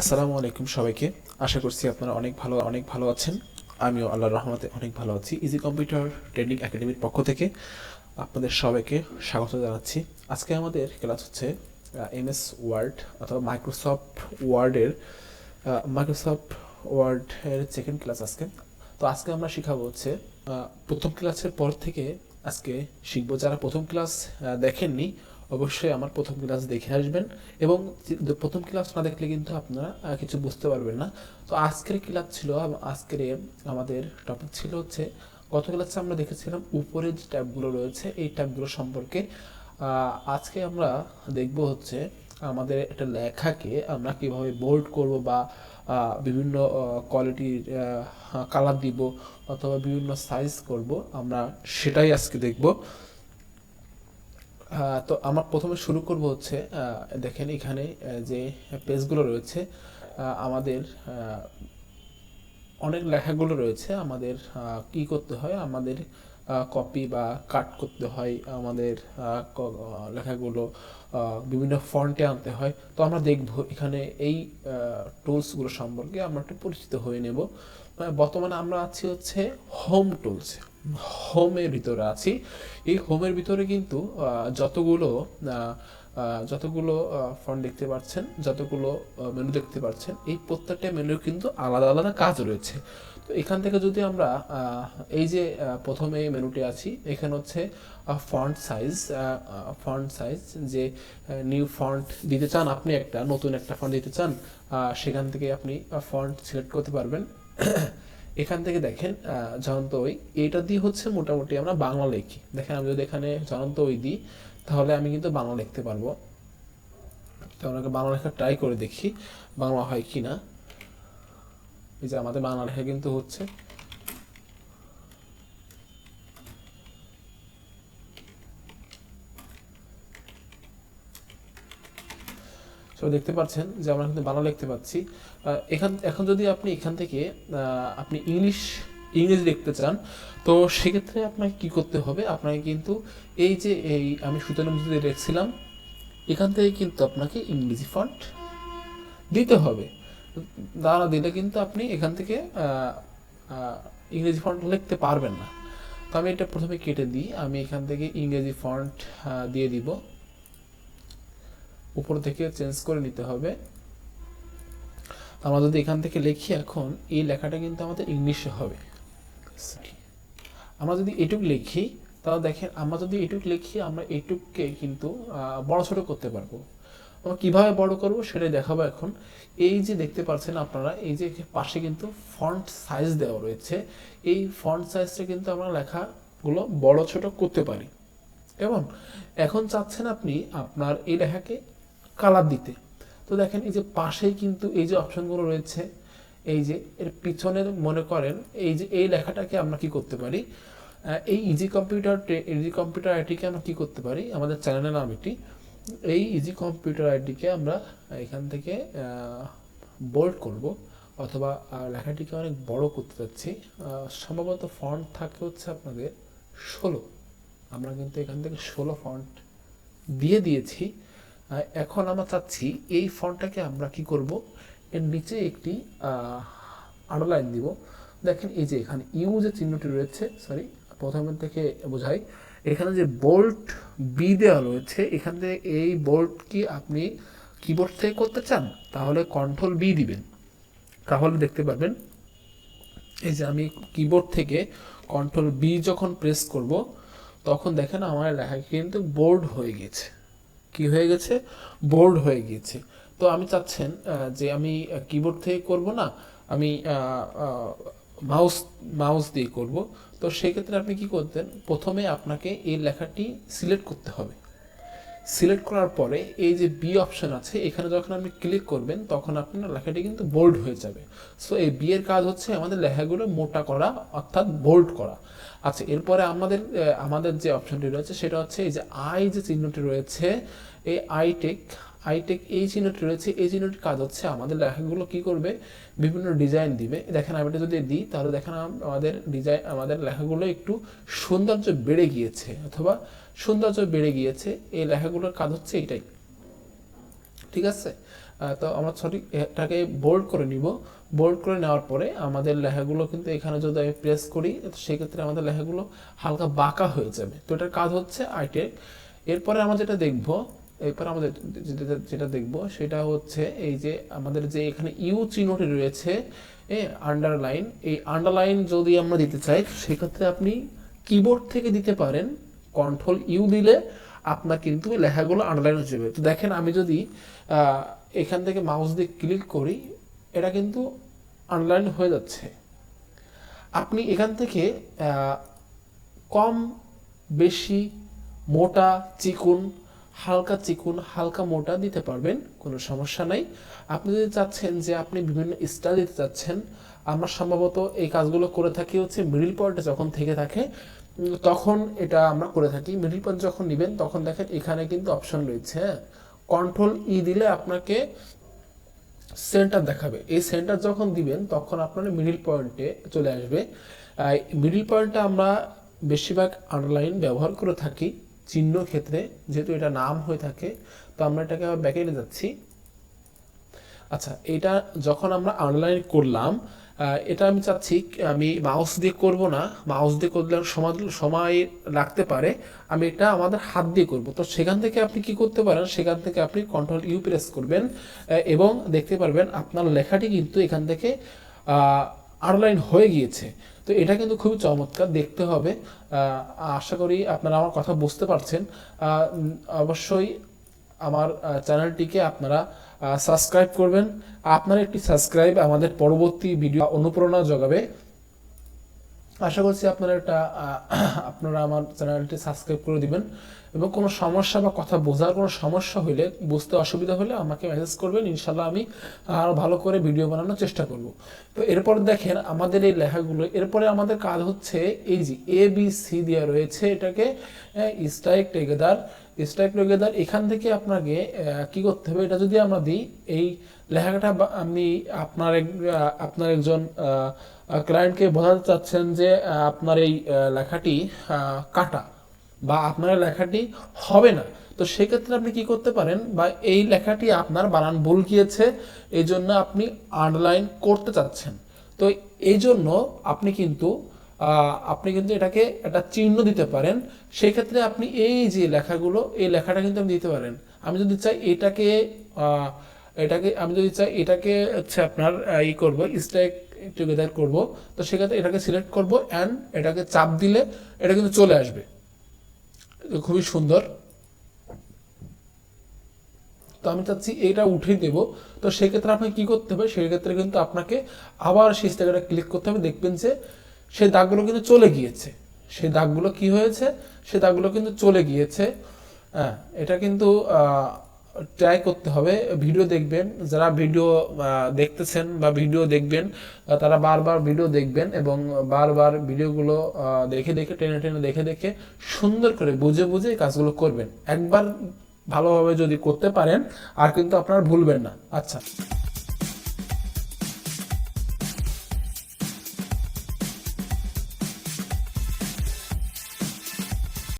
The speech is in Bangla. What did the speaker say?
আসসালামু আলাইকুম সবাইকে। আশা করছি আপনারা অনেক ভালো অনেক ভালো আছেন। আমিও আল্লাহর রহমতে অনেক ভালো আছি। ইজি কম্পিউটার ট্রেনিং একাডেমির পক্ষ থেকে আপনাদের সবাইকে স্বাগত জানাচ্ছি। আজকে আমাদের ক্লাস হচ্ছে এমএস ওয়ার্ড অথবা মাইক্রোসফট ওয়ার্ডের মাইক্রোসফট ওয়ার্ডের সেকেন্ড ক্লাস আজকে। তো আজকে আমরা শেখাবো হচ্ছে প্রথম ক্লাসের পর থেকে আজকে শিখব। যারা প্রথম ক্লাস দেখেননি অবশ্যই আমার প্রথম ক্লাস দেখে আসবেন এবং প্রথম ক্লাস না দেখলে কিন্তু আপনারা কিছু বুঝতে পারবেন না। তো আজকের ক্লাস ছিল আজকের আমাদের টপিক ছিল হচ্ছে, গত ক্লাসে আমরা দেখেছিলাম উপরে যে ট্যাবগুলো রয়েছে, এই ট্যাবগুলো সম্পর্কে। আজকে আমরা দেখব হচ্ছে, আমাদের একটা লেখাকে আমরা কীভাবে বোল্ড করব বা বিভিন্ন কোয়ালিটির কালার দিব অথবা বিভিন্ন সাইজ করব, আমরা সেটাই আজকে দেখব। তো আমার প্রথমে শুরু করব হচ্ছে দেখেন এখানে যে পেজগুলো রয়েছে আমাদের অনেক লেখাগুলো রয়েছে, আমাদের কি করতে হয়, আমাদের কপি বা কাট করতে হয়, আমাদের লেখাগুলো বিভিন্ন ফন্টে আনতে হয়। তো আমরা দেখব এখানে এই টুলসগুলো সম্পর্কে আমরা একটু পরিচিত হয়ে নেব। বর্তমানে আমরা আছি হচ্ছে হোম টুলস হোমের ভিতরে আছি। এই হোমের ভিতরে কিন্তু যতগুলো যতগুলো ফন্ট দেখতে পাচ্ছেন, যতগুলো মেনু দেখতে পাচ্ছেন, এই প্রত্যেকটা মেনুর কিন্তু আলাদা আলাদা কাজ রয়েছে। তো এখান থেকে যদি আমরা এই যে প্রথমে মেনুটি আছি, এখানে হচ্ছে ফন্ট সাইজ ফন্ট সাইজ যে নিউ ফন্ট দিতে চান আপনি একটা, নতুন একটা ফন্ট দিতে চান সেখান থেকে আপনি ফন্ট সিলেক্ট করতে পারবেন। এখান থেকে দেখেন জয়ন্ত ওই। এটা দিয়ে হচ্ছে মোটামুটি আমরা বাংলা লিখি। দেখেন, আমি যদি এখানে জয়ন্ত ওই দিই, তাহলে আমি কিন্তু বাংলা লিখতে পারব। তো আমরা বাংলা লেখা ট্রাই করে দেখি, বাংলা হয় কি না এই যে আমাদের বাংলা লেখা কিন্তু হচ্ছে। সো দেখতে পাচ্ছেন যে আমরা কিন্তু বাংলা লিখতে পাচ্ছি। এখান, এখন যদি আপনি এখান থেকে আপনি ইংলিশ, ইংরেজি লিখতে চান, তো সেক্ষেত্রে আপনাকে কি করতে হবে? আপনাকে কিন্তু এই যে এই আমি সুতরাং যদি লিখছিলাম এখান থেকে কিন্তু আপনাকে ইংরেজি ফন্ট দিতে হবে। দাঁড়া দিলে কিন্তু আপনি এখান থেকে ইংরেজি ফন্ট লিখতে পারবেন না। তো আমি এটা প্রথমে কেটে দিই, আমি এখান থেকে ইংরেজি ফন্ট দিয়ে দিব। উপর থেকে চেঞ্জ করে নিতে হবে। আমরা যদি এখান থেকে লিখি এখন, এই লেখাটা কিন্তু আমাদের ইংলিশে হবে। আমরা যদি এটুক লিখি, তাহলে দেখেন আমরা যদি এটুক লিখি, আমরা এটুককে কিন্তু বড় ছোট করতে পারব। আমরা কীভাবে বড় করব সেটাই দেখাবো এখন। এই যে দেখতে পাচ্ছেন আপনারা, এই যে পাশে কিন্তু ফন্ট সাইজ দেওয়া রয়েছে। এই ফন্ট সাইজটা কিন্তু আমরা লেখাগুলো বড় ছোট করতে পারি। এবং এখন চাচ্ছেন আপনি আপনার এই লেখাকে কালার দিতে। তো দেখেন, এই যে পাশেই কিন্তু এই যে অপশনগুলো রয়েছে, এই যে এর পিছনে মনে করেন, এই যে এই লেখাটাকে আমরা কি করতে পারি? এই ইজি কম্পিউটার ইজি কম্পিউটার আইটিকে আমরা কি করতে পারি? আমাদের চ্যানেলের নাম এটি। এই ইজি কম্পিউটার আইটিকে আমরা এখান থেকে বোল্ড করব, অথবা লেখাটিকে অনেক বড় করতে চাচ্ছি সম্ভবত ফন্ট থাকে হচ্ছে আপনাদের ষোলো। আমরা কিন্তু এখান থেকে ষোলো ফন্ট দিয়ে দিয়েছি। এখন আমরা চাচ্ছি এই ফন্টটাকে আমরা কি করব? এর নিচে একটি আন্ডারলাইন দিব। দেখেন এই যে এখানে ইউ যে চিহ্নটি রয়েছে সরি প্রথমের থেকে বোঝাই। এখানে যে বোল্ট বি দেওয়া রয়েছে, এখান থেকে এই বোল্ট কি আপনি কিবোর্ড থেকে করতে চান? তাহলে কন্ট্রোল বি দিবেন। তাহলে দেখতে পারবেন, এই যে আমি কিবোর্ড থেকে কন্ট্রোল বি যখন প্রেস করব, তখন দেখেন আমার লেখা কিন্তু বোর্ড হয়ে গেছে। কি হয়ে গেছে? বোর্ড হয়ে গিয়েছে। তো আমি চাচ্ছেন যে আমি কিবোর্ড থেকে করব না, আমি মাউস মাউস দিয়ে করব। তো সেক্ষেত্রে আপনি কি করতেন? প্রথমে আপনাকে এই লেখাটি সিলেক্ট করতে হবে। সিলেক্ট করার পরে এই যে বি অপশন আছে, এখানে যখন আপনি ক্লিক করবেন, তখন আপনার লেখাটি কিন্তু বোল্ড হয়ে যাবে। সো এই বি এর কাজ হচ্ছে আমাদের লেখাগুলো মোটা করা, অর্থাৎ বোল্ড করা। আচ্ছা এরপরে আমাদের আমাদের যে অপশনটি রয়েছে, সেটা হচ্ছে এই যে আই যে চিহ্নটি রয়েছে, এই আইটেক আইটেক এই চিহ্নটি রয়েছে, এই চিহ্নটির কাজ হচ্ছে আমাদের লেখাগুলো কি করবে? বিভিন্ন ডিজাইন দিবে। দেখেন আমি এটা যদি দিই, তাহলে দেখেন আমাদের ডিজাইন আমাদের লেখাগুলো একটু সৌন্দর্য বেড়ে গিয়েছে, অথবা সৌন্দর্য বেড়ে গিয়েছে। এই লেখাগুলোর কাজ হচ্ছে এটাই। ঠিক আছে? তো আমরা সঠিক এটাকে বোল্ড করে নিব। বোল্ড করে নেওয়ার পরে আমাদের লেখাগুলো কিন্তু এখানে যদি আমি প্রেস করি সেক্ষেত্রে আমাদের লেখাগুলো হালকা বাঁকা হয়ে যাবে। তো এটার কাজ হচ্ছে আইটেক এরপরে আমরা যেটা দেখব এরপর আমাদের যেটা যেটা দেখব সেটা হচ্ছে এই যে আমাদের যে এখানে ইউ চিহ্নটি রয়েছে আন্ডারলাইন এই আন্ডারলাইন যদি আমরা দিতে চাই, সেক্ষেত্রে আপনি কিবোর্ড থেকে দিতে পারেন কন্ট্রোল ইউ দিলে আপনার কিন্তু লেখাগুলো আন্ডারলাইন হয়ে যাবে। তো দেখেন আমি যদি এখান থেকে মাউস দিয়ে ক্লিক করি, এটা কিন্তু আন্ডারলাইন হয়ে যাচ্ছে। আপনি এখান থেকে কম, বেশি, মোটা, চিকুন হালকা চিকুন, হালকা মোটা দিতে পারবেন, কোনো সমস্যা নাই। আপনি যদি চাচ্ছেন যে আপনি বিভিন্ন স্টাইল দিতে চাচ্ছেন, আমরা সম্ভবত এই কাজগুলো করে থাকি হচ্ছে মিডিল পয়েন্টে যখন থেকে থাকে তখন এটা আমরা করে থাকি। মিডিল পয়েন্ট যখন নেবেন, তখন দেখেন এখানে কিন্তু অপশন রয়েছে কন্ট্রোল ই দিলে আপনাকে সেন্টার দেখাবে। এই সেন্টার যখন দিবেন, তখন আপনার মিডিল পয়েন্টে চলে আসবে। মিডিল পয়েন্টটা আমরা বেশিরভাগ আন্ডারলাইন ব্যবহার করে থাকি। চিহ্ন ক্ষেত্রে যেহেতু এটা নাম হয়ে থাকে, তো আমরা এটাকে আবার ব্যাকে নিয়ে যাচ্ছি। আচ্ছা এটা যখন আমরা আনলাইন করলাম এটা আমি চাচ্ছি, আমি মাউস দিয়ে করব না। মাউস দিয়ে করলে সময় সময় লাগতে পারে। আমি এটা আমাদের হাত দিয়ে করব। তো সেখান থেকে আপনি কি করতে পারেন? সেখান থেকে আপনি কন্ট্রোল ইউ প্রেস করবেন এবং দেখতে পারবেন আপনার লেখাটি কিন্তু এখান থেকে আনলাইন হয়ে গিয়েছে। তো এটা কিন্তু খুবই চমৎকার, দেখতে হবে। আশা করি আপনারা আমার কথা বুঝতে পারছেন। অবশ্যই আমার চ্যানেলটিকে আপনারা সাবস্ক্রাইব করবেন। আপনার একটি সাবস্ক্রাইব আমাদের পরবর্তী ভিডিও অনুপ্রেরণা যোগাবে। আশা করছি আপনারা এটা আপনারা আমার চ্যানেলটি সাবস্ক্রাইব করে দিবেন। এবং কোনো সমস্যা বা কথা বোঝার কোনো সমস্যা হলে বুঝতে অসুবিধা হলে আমাকে মেসেজ করবেন। ইনশাল্লাহ আমি আরও ভালো করে ভিডিও বানানোর চেষ্টা করব। তো এরপর দেখেন আমাদের এই লেখাগুলো, এরপরে আমাদের কাজ হচ্ছে এই যে এ বি সি দেওয়া রয়েছে। এটাকে স্ট্রাইক টেগেদার স্ট্রাইক টেগেদার এখান থেকে আপনাকে কি করতে হবে? এটা যদি আমরা দিই, এই লেখাটা আপনি আপনার আপনার একজন ক্লায়েন্টকে বোঝাতে চাচ্ছেন যে আপনার এই লেখাটি কাটা বা আপনার লেখাটি হবে না। তো সেক্ষেত্রে আপনি কি করতে পারেন বা এই লেখাটি আপনার বানান ভুল গিয়েছে এই জন্য আপনি আন্ডারলাইন করতে চাচ্ছেন। তো এই জন্য আপনি কিন্তু আপনি কিন্তু এটাকে একটা চিহ্ন দিতে পারেন। সেই ক্ষেত্রে আপনি এই যে লেখাগুলো, এই লেখাটা কিন্তু আপনি দিতে পারেন। আমি যদি চাই এটাকে এটাকে, আমি যদি চাই এটাকে হচ্ছে আপনার ই করব স্ট্রাইক টুগেদার করব, তো সেক্ষেত্রে এটাকে সিলেক্ট করব অ্যান্ড এটাকে চাপ দিলে এটা কিন্তু চলে আসবে। খুবই সুন্দর। তো আমি চাচ্ছি এটা উঠে দেব। তো সেক্ষেত্রে আপনাকে কি করতে হবে? সেক্ষেত্রে কিন্তু আপনাকে আবার সেই জায়গাটা ক্লিক করতে হবে। দেখবেন যে সেই দাগগুলো কিন্তু চলে গিয়েছে। সেই দাগগুলো কি হয়েছে? সেই দাগগুলো কিন্তু চলে গিয়েছে। হ্যাঁ এটা কিন্তু ট্রাই করতে হবে। ভিডিও দেখবেন, যারা ভিডিও দেখতেছেন বা ভিডিও দেখবেন তারা বারবার ভিডিও দেখবেন এবং বারবার ভিডিওগুলো দেখে দেখে, টেনে টেনে দেখে দেখে সুন্দর করে বুঝে বুঝে কাজগুলো করবেন। একবার ভালোভাবে যদি করতে পারেন, আর কিন্তু আপনার ভুলবেন না। আচ্ছা।